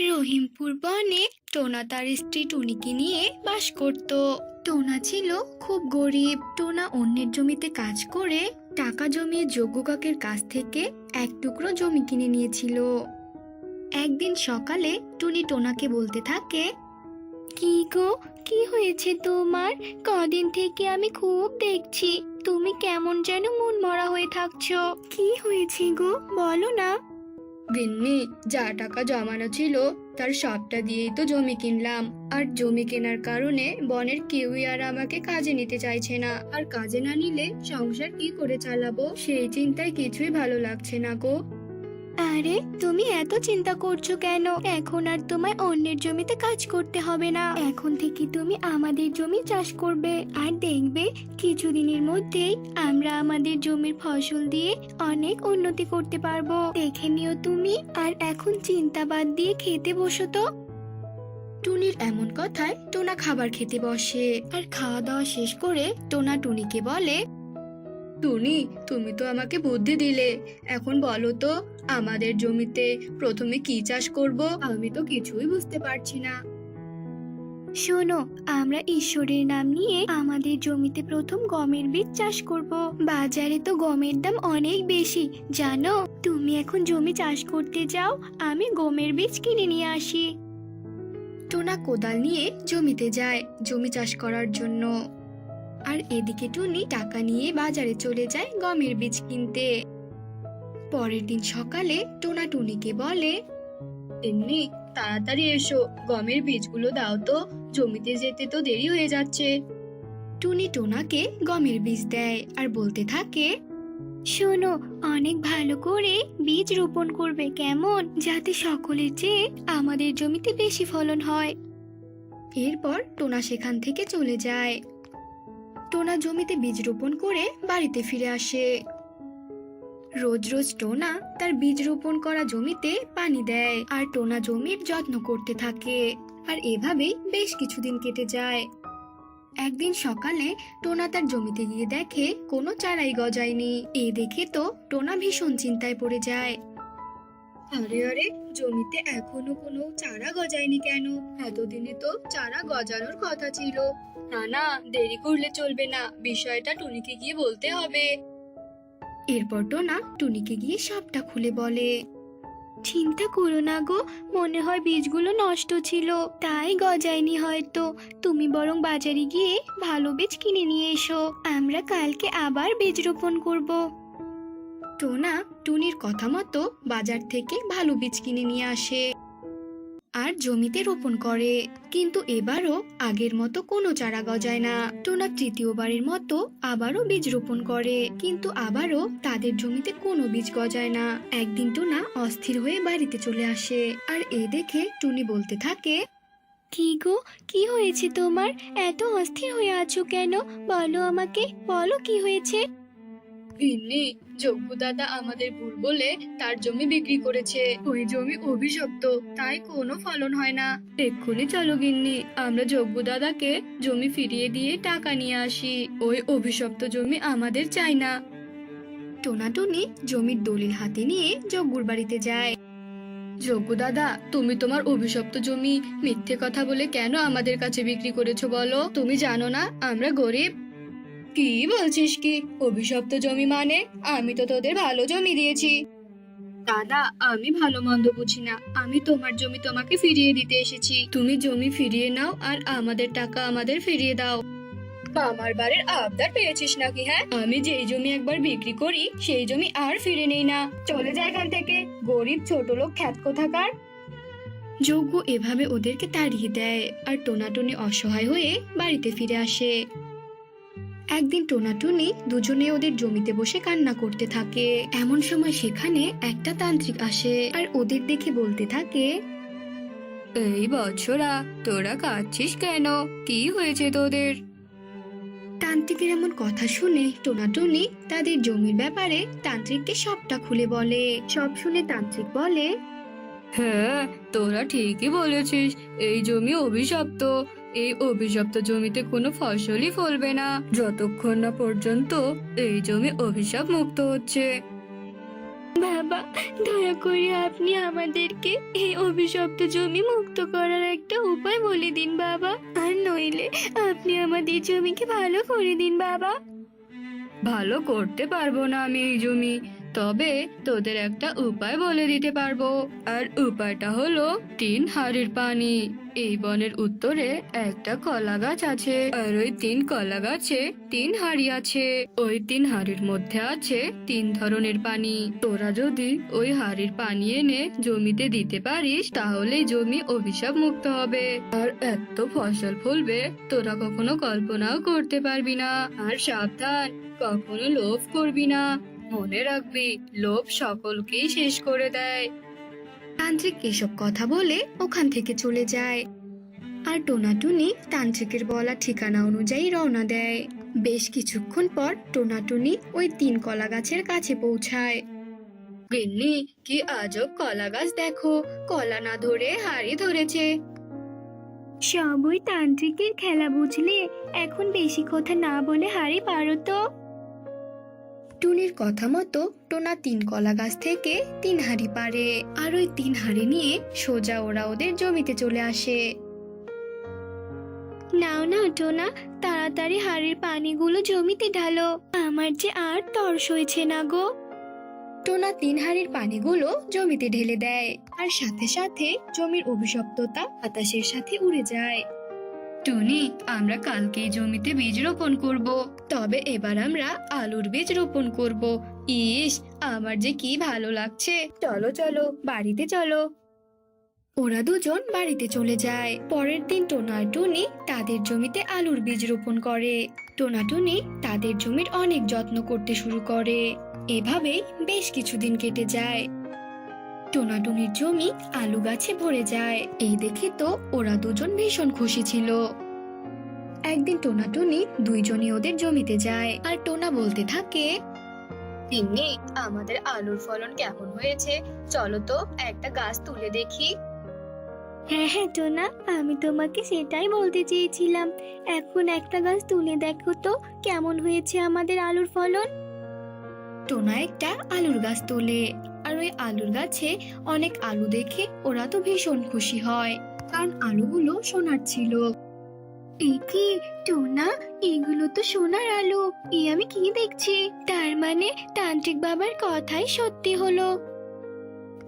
রহিমপুর বনে টোনা তার স্ত্রী টুনিকে নিয়ে বাস করত। টোনা ছিল খুব গরিব। টোনা অন্যের জমিতে কাজ করে টাকা জমিয়ে যজ্ঞ কাকের কাছ থেকে এক টুকরো জমি কিনে নিয়েছিল। একদিন সকালে টুনি টোনাকে বলতে থাকে, কি গো, কি হয়েছে তোমার? কদিন থেকে আমি খুব দেখছি। তুমি কেমন যেন মন মরা হয়ে থাকছো। কি হয়েছে গো? বলো না। গিন্নি, যা টাকা জমানো ছিল, তার সবটা দিয়েই তো জমি কিনলাম। আর জমি কেনার কারণে বনের কেউই আর আমাকে কাজে নিতে চাইছে না। আর কাজে না নিলে সংসার কি করে চালাবো? সেই চিন্তায় কিছুই ভালো লাগছে না গো। আরে, তুমি এত চিন্তা করছ কেন? এখন আর তোমায় অন্যের জমিতে কাজ করতে হবে না। এখন থেকে তুমি আমাদের জমি চাষ করবে। আর দেখবে, কিছুদিনের মধ্যেই আমরা আমাদের জমির ফসল দিয়ে অনেক উন্নতি করতে পারব। দেখে নিও তুমি, আর এখন চিন্তা বাদ দিয়ে খেতে বসো তো। টুনির এমন কথায় টোনা খাবার খেতে বসে। আর খাওয়া দাওয়া শেষ করে টোনা টুনিকে বলে টুনি তুমি তো আমাকে বুদ্ধি দিলে। এখন বলো তো আমাদের জমিতে প্রথমে কি চাষ করব? আমি তো কিছুই বুঝতে পারছি না। শোনো আমরা ঈশ্বরের নাম নিয়ে আমাদের জমিতে প্রথম গমের বীজ চাষ করব। বাজারে তো গমের দাম অনেক বেশি জানো? তুমি এখন জমি চাষ করতে যাও আমি গমের বীজ কিনে নিয়ে আসি। টোনা কোদাল নিয়ে জমিতে যায় জমি চাষ করার জন্য। আর এদিকে টুনি টাকা নিয়ে বাজারে চলে যায় গমের বীজ কিনতে। পরের দিন সকালে টোনা টুনিকে বলে এমনি তাড়াতাড়ি এসো গমের বীজগুলো দাও তো জমিতে যেতে তো দেরি হয়ে যাচ্ছে। টুনি টোনাকে গমের বীজ দেয় আর বলতে থাকে শোনো অনেক ভালো করে বীজ রোপণ করবে কেমন যাতে সকলের চেয়ে আমাদের জমিতে বেশি ফলন হয়। এরপর টোনা সেখান থেকে চলে যায়। টোনা জমিতে বীজ রোপণ করে বাড়িতে ফিরে আসে। রোজ রোজ টোনা তার বীজ রোপণ করা জমিতে পানি দেয় আর টোনা জমির যত্ন করতে থাকে। আর এভাবেই বেশ কিছুদিন কেটে যায়। একদিন সকালে টোনা তার জমিতে গিয়ে দেখে কোনো চারাই গজায়নি। এ দেখে তো টোনা ভীষণ চিন্তায় পড়ে যায়। আরে আরে, জমিতে এখনও কোনো চারা গজায়নি কেন? এতদিনে তো চারা গজানোর কথা ছিল। না না, দেরি করলে চলবে না, বিষয়টা টুনিকে গিয়ে বলতে হবে। এরপর টোনা টুনিকে গিয়ে সবটা খুলে বলে। চিন্তা করো না গো, মনে হয় বীজগুলো নষ্ট ছিল, তাই গজায়নি হয়তো। তুমি বরং বাজারে গিয়ে ভালো বীজ কিনে নিয়ে এসো, আমরা কালকে আবার বীজ রোপণ করব। টোনা টুনির কথা মতো বাজার থেকে ভালো বীজ কিনে নিয়ে আসে আর জমিতে রোপণ করে। কিন্তু এবারও আগের মতো কোনো চারা গজায় না। টোনা তৃতীয়বারের মতো আবারও বীজ রোপণ করে। কিন্তু আবারও তাদের জমিতে কোনো বীজ গজায় না। একদিন টোনা অস্থির হয়ে বাড়িতে চলে আসে আর এ দেখে টুনি বলতে থাকে, কি গো, কি হয়েছে তোমার? এত অস্থির হয়ে আছো কেন? বলো আমাকে, বলো কি হয়েছে? গিন্নি যোগ্য দাদা আমাদের ভুল বলে তার জমি বিক্রি করেছে। ওই জমি অভিশপ্ত, তাই কোনো ফলন হয় না। এক্ষুনি চলো গিন্নি, আমরা যোগ্য দাদাকে জমি ফিরিয়ে দিয়ে টাকা নিয়ে আসি। ওই অভিশপ্ত জমি আমাদের চাই না। টোনাটুনি জমির দলিল হাতে নিয়ে যজ্ঞুর বাড়িতে যায়। যোগ্য দাদা, তুমি তোমার অভিশপ্ত জমি মিথ্যে কথা বলে কেন আমাদের কাছে বিক্রি করেছ বলো? তুমি জানো না, আমরা গরিব। কি বলছিস কি? অভিশপ্ত জমি মানে? আমি তো তোদের ভালো জমি দিয়েছি। দাদা, আমি ভালো মন্দ বুঝি না। আমি তোমার জমি তোমাকে ফিরিয়ে দিতে এসেছি। তুমি জমি ফিরিয়ে নাও আর আমাদের টাকা আমাদের ফিরিয়ে দাও। আমার বাড়ির আবদার পেয়েছিস নাকি হ্যাঁ? আমি যেই জমি একবার বিক্রি করি, সেই জমি আর ফিরে নেই না। চলে যায় এখান থেকে। গরিব ছোট লোক খ্যাত কোথাকার? যজ্ঞ এভাবে ওদেরকে তাড়িয়ে দেয় আর টোনাটুনি অসহায় হয়ে বাড়িতে ফিরে আসে। একদিন টোনাটুনি দুজনে ওদের জমিতে বসে কান্না করতে থাকে। এমন সময় সেখানে একটা তান্ত্রিক আসে আর ওদের দেখে বলতে থাকে, এই বছরা তোরা কাঁদছিস কেন? কি হয়েছে তোদের? তান্ত্রিকের এমন কথা শুনে টোনাটুনি তাদের জমির ব্যাপারে তান্ত্রিককে সবটা খুলে বলে। সব শুনে তান্ত্রিক বলে হ্যাঁ তোরা ঠিকই বলেছিস, এই জমি অভিশপ্ত। এই অভিশপ্ত জমিতে কোনো ফসলই ফলবে না। যতক্ষণ না পর্যন্ত এই জমি অভিশাপ মুক্ত হচ্ছে। বাবা দয়া করে আপনি আমাদেরকে এই অভিশপ্ত জমি মুক্ত করার একটা উপায় বলে দিন বাবা। আর নইলে আপনি আমাদের জমিকে ভালো করে দিন বাবা। ভালো করতে পারব না আমি এই জমি। তবে তোদের একটা উপায় বলে দিতে পারব। আর উপায়টা হলো তিন হাড়ির পানি। এই বনের উত্তরে একটা কলা গাছ আছে, আর ওই তিন কলা গাছে তিন হাড়ি আছে। ওই তিন হাড়ির মধ্যে আছে তিন ধরনের পানি। তোরা যদি ওই হাড়ির পানি এনে জমিতে দিতে পারিস তাহলে জমি অভিশাপ মুক্ত হবে। আর এত ফসল ফলবে, তোরা কখনো কল্পনাও করতে পারবি না। আর সাবধান, কখনো লোভ করবি না। মনে রাখবি লোভ সকলকেই শেষ করে দেয়। তান্ত্রিক এসব কথা বলে ওখান থেকে চলে যায়। আর টোনাটুনি তান্ত্রিকের বলা ঠিকানা অনুযায়ী রওনা দেয়। বেশ কিছুক্ষণ পর টোনাটুনি ওই তিন কলা গাছের কাছে পৌঁছায়। গিন্নি কি আজব কলা গাছ দেখো কলা না ধরে হাড়ি ধরেছে। সবই তান্ত্রিকের খেলা বুঝলে এখন বেশি কথা না বলে হাড়ি পারো তো। টুনির কথা মতো টোনা তিন কলা গাছ থেকে তিন হাড়ি পারে আর ওই তিন হাড়ি নিয়ে সোজা ওরা ওদের জমিতে চলে আসে। নাও না টোনা তাড়াতাড়ি হাড়ির পানিগুলো জমিতে ঢালো। আমার যে আর তর্স হয়েছে না গো। টোনা তিন হাড়ির পানিগুলো জমিতে ঢেলে দেয় আর সাথে সাথে জমির অভিশপ্ততা বাতাসের সাথে উড়ে যায়। টুনি, আমরা কালকে জমিতে বীজ রোপণ করব। তবে এবার আমরা আলুর বীজ রোপণ করব। ইস, আমার যে কি ভালো লাগছে। চলো চলো, বাড়িতে চলো। ওরা দুজন বাড়িতে চলে যায়। পরের দিন টোনা টুনি তাদের জমিতে আলুর বীজ রোপণ করে। টোনা টুনি তাদের জমির অনেক যত্ন করতে শুরু করে। এভাবেই বেশ কিছুদিন কেটে যায়। টোনাটুনির জমি আলু গাছে ভরে যায়। এই দেখে তো ওরা দুজন ভীষণ খুশি ছিল। একদিন টোনাটুনি দুইজনই ওদের জমিতে যায় আর টোনা বলতে থাকে তিন্নি আমাদের আলুর ফলন কেমন হয়েছে? চলো তো একটা গাছ তুলে দেখি। হ্যাঁ হ্যাঁ টোনা আমি তোমাকে সেটাই বলতে চেয়েছিলাম। এখন একটা গাছ তুলে দেখো তো কেমন হয়েছে আমাদের আলুর ফলন? টোনা একটা আলুর গাছ তোলে। আর ওই আলুর গাছে অনেক আলু দেখে ওরা তো ভীষণ খুশি হয় কারণ আলুগুলো সোনার ছিল। কি টোনা এগুলো তো সোনার আলু এ আমি কি দেখছি? তার মানে তান্ত্রিক বাবার কথাই সত্যি হলো।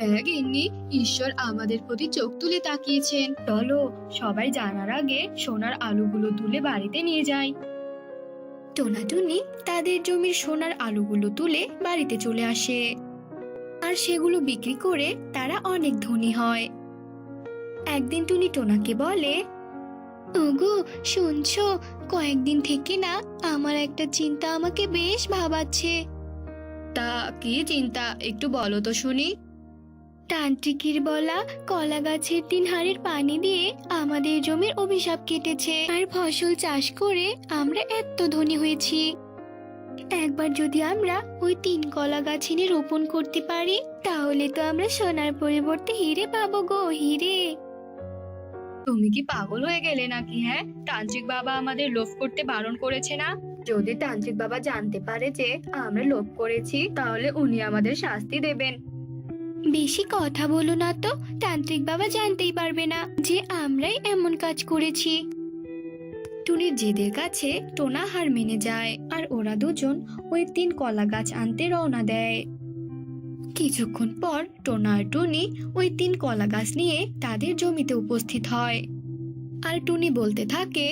হ্যাঁ গিন্নি ঈশ্বর আমাদের প্রতি চোখ তুলে তাকিয়েছেন। চলো সবাই জানার আগে সোনার আলুগুলো তুলে বাড়িতে নিয়ে যাই। টোনাটুনি তাদের জমির সোনার আলুগুলো তুলে বাড়িতে চলে আসে। আর সেগুলো বিক্রি করে তারা অনেক ধনী হয়। একদিন টুনি টোনাকে বলে, ওগো, শুনছো? কয়েকদিন থেকে না আমার একটা চিন্তা আমাকে বেশ ভাবাচ্ছে। তা কি চিন্তা? একটু বলো তো শুনি। তান্ত্রিকের বলা কলা গাছের তিন হাড়ির পানি দিয়ে আমাদের জমির অভিশাপ কেটেছে। আর ফসল চাষ করে আমরা এত ধনী হয়েছি। একবার যদি আমরা ওই তিন কলা গাছ এনে রোপণ করতে পারি তাহলে তো আমরা সোনার পরিবর্তে হিরে পাবো গো হিরে। তুমি কি পাগল হয়ে গেলে নাকি হ্যাঁ? তান্ত্রিক বাবা আমাদের লোভ করতে বারণ করেছে না? যদি তান্ত্রিক বাবা জানতে পারে যে আমরা লোভ করেছি তাহলে উনি আমাদের শাস্তি দেবেন। বেশি কথা বলো না তো তান্ত্রিক বাবা জানতেই পারবে না যে আমরাই এমন কাজ করেছি। টুনির জেদের কাছে টোনা হার মেনে যায় আর ওরা দুজন ওই তিন কলা গাছ আনতে রওনা দেয়। কিছুক্ষণ পর টোনা আর টুনি ওই তিন কলা গাছ নিয়ে তাদের জমিতে উপস্থিত হয়। আর টুনি বলতে থাকে,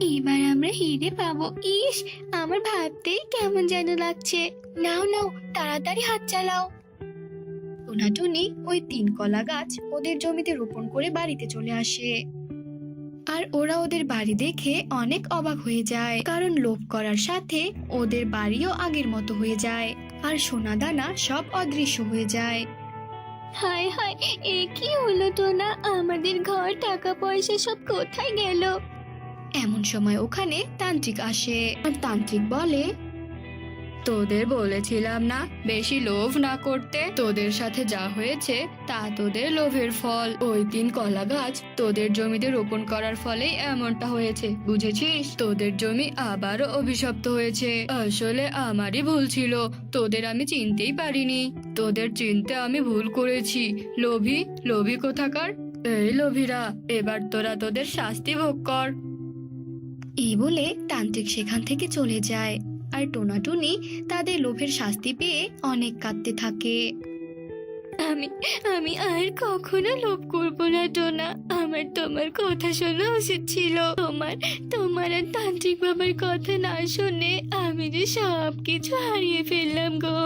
এবার আমরা হিরে পাবো। ইস, আমার ভাবতেই কেমন যেন লাগছে। নাও নাও, তাড়াতাড়ি হাত চালাও। টোনা টুনি ওই তিন কলা গাছ ওদের জমিতে রোপণ করে বাড়িতে চলে আসে। আর ওরা ওদের বাড়ি দেখে অনেক অবাক হয়ে যায় কারণ লোভ করার সাথে ওদের বাড়িও আগের মতো হয়ে যায়। আর সোনা দানা সব অদৃশ্য হয়ে যায়। হায় হায় এ কি হলো তো না আমাদের ঘর টাকা পয়সা সব কোথায় গেল? এমন সময় ওখানে তান্ত্রিক আসে। আর তান্ত্রিক বলে তোদের বলেছিলাম না, বেশি লোভ না করতে। তোদের সাথে যা হয়েছে, তা তোদের লোভের ফল। ওই তিন কলা গাছ তোদের জমিতে রোপণ করার ফলেই এমনটা হয়েছে, বুঝেছিস? তোদের জমি আবারও অভিশপ্ত হয়েছে। আসলে আমারই ভুল ছিল, তোদের আমি চিনতেই পারিনি। তোদের চিনতে আমি ভুল করেছি। লোভী লোভী কোথাকার? এই লোভীরা, এবার তোরা তোদের শাস্তি ভোগ কর। এই বলে তান্ত্রিক সেখান থেকে চলে যায়। আর টোনাটুনি তাদের লোভের শাস্তি পেয়ে অনেক কাঁদতে থাকে। আমি আমি আর কখনো লোভ করব না, টোনা। আমার তোমার কথা শোনা উচিত ছিল। তোমার তোমার আর তান্ত্রিক বাবার কথা না শুনে আমি যে সব কিছু হারিয়ে ফেললাম গো।